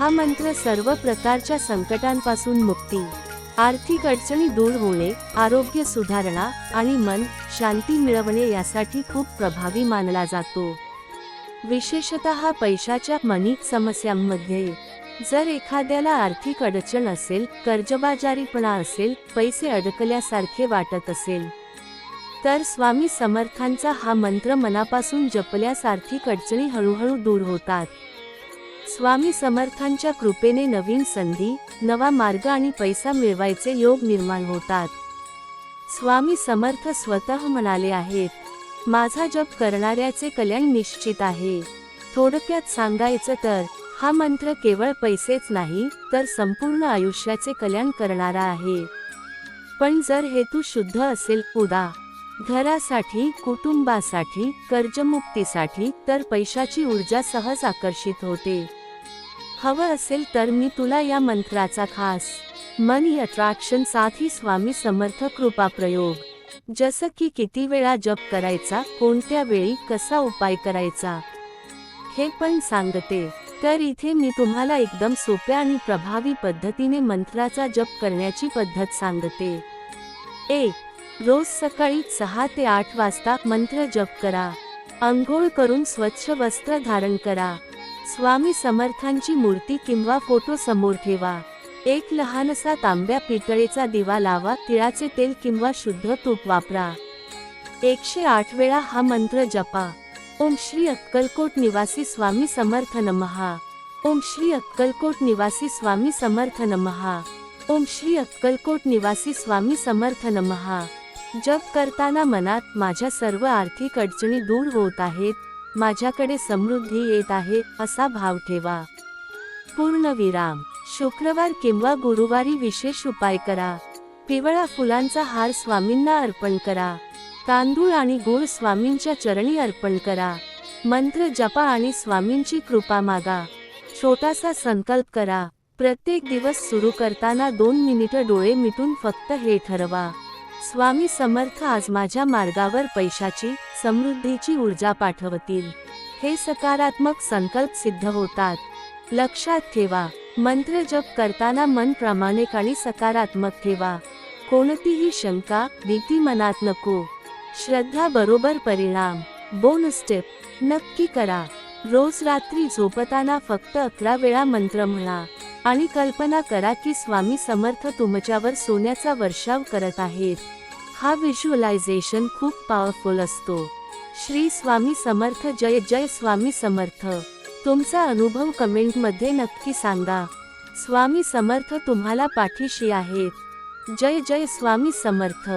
हा मंत्र सर्व प्रकारच्या संकटांपासून मुक्ती. आर्थिक अडचणी दूर होणे आरोग्य सुधारणा आणि मन शांती मिळवणे यासाठी खूप प्रभावी मानला जातो. विशेषतः पैशाच्या मनी समस्यांमध्ये. जर एखाद्याला आर्थिक अडचण असेल कर्जबाजारीपणा असेल पैसे अडकल्यासारखे वाटत असेल तर स्वामी समर्थांचा हा मंत्र मनापासून जपल्यास आर्थिक अडचणी हळूहळू दूर होतात. स्वामी समर्थांच्या कृपेने नवीन संधी नवा मार्ग आणि पैसा मिळवायचे योग निर्माण होतात. स्वामी समर्थ स्वतः म्हणाले आहेत माझा जप करणाऱ्याचे कल्याण निश्चित आहे. थोडक्यात सांगायचं तर हा मंत्र केवळ पैसेच नाही तर संपूर्ण आयुष्याचे कल्याण करणारा आहे. पण जर हेतू शुद्ध असेल उदा. घरासाठी कुटुंबासाठी कर्जमुक्तीसाठी तर पैशाची ऊर्जा सहज आकर्षित होते. हवं असेल तर मी तुला या मंत्राचा खास मनी अट्रॅक्शन साथी स्वामी समर्थ कृपा प्रयोग. जसं की किती वेळा जप करायचा कोणत्या वेळी कसा उपाय करायचा? हे पण सांगते. तर इथे मी तुम्हाला एकदम सोप्या आणि प्रभावी पद्धतीने मंत्राचा जप करण्याची पद्धत सांगते. एक रोज सकाळी सहा ते आठ वाजता मंत्र जप करा. अंघोळ करून स्वच्छ वस्त्र धारण करा. स्वामी समर्थांची मूर्ती किंवा फोटो समोर ठेवा. एक लहानसा तांब्या पितळेचा दिवा लावा तिळाचे तेल किंवा शुद्ध तूप वापरा. एकशे आठ वेळा हा मंत्र जपा. ओम श्री अक्कलकोट निवासी स्वामी समर्थ नमहा ओम श्री अक्कलकोट निवासी स्वामी समर्थ नमहा ओम श्री अक्कलकोट निवासी स्वामी समर्थ नमहा जप करताना मनात माझ्या सर्व आर्थिक अडचणी दूर होत आहेत. माझ्याकडे समृद्धी येत आहे असा भाव ठेवा. पूर्ण विराम. शुक्रवार किंवा गुरुवारी विशेष उपाय करा. पिवळा फुलांचा हार स्वामींना अर्पण करा. तांदूळ आणि गुळ स्वामींच्या चरणी अर्पण करा. मंत्र जपा आणि स्वामींची कृपा मागा. छोटासा संकल्प करा. प्रत्येक दिवस सुरू करताना दोन मिनिटं डोळे मिटून फक्त हे ठरवा. स्वामी समर्थ आज माझ्या मार्गावर पैशाची समृद्धीची ऊर्जा पाठवतील. हे सकारात्मक संकल्प सिद्ध होतात. लक्षात ठेवा मंत्र जप करताना मन प्रामाणिक आणि सकारात्मक ठेवा. कोणतीही शंका भीती मनात नको. श्रद्धा बरोबर परिणाम. बोनस टिप नक्की करा. रोज रात्री झोपताना फक्त अकरा वेळा मंत्र म्हणा. आणि कल्पना करा की स्वामी समर्थ तुमच्यावर सोन्याचा वर्षाव करत आहेत. हा व्हिज्युअलायझेशन खूप पॉवरफुल असतो. श्री स्वामी समर्थ जय जय स्वामी समर्थ. तुमचा अनुभव कमेंटमध्ये नक्की सांगा. स्वामी समर्थ तुम्हाला पाठीशी आहेत. जय जय स्वामी समर्थ.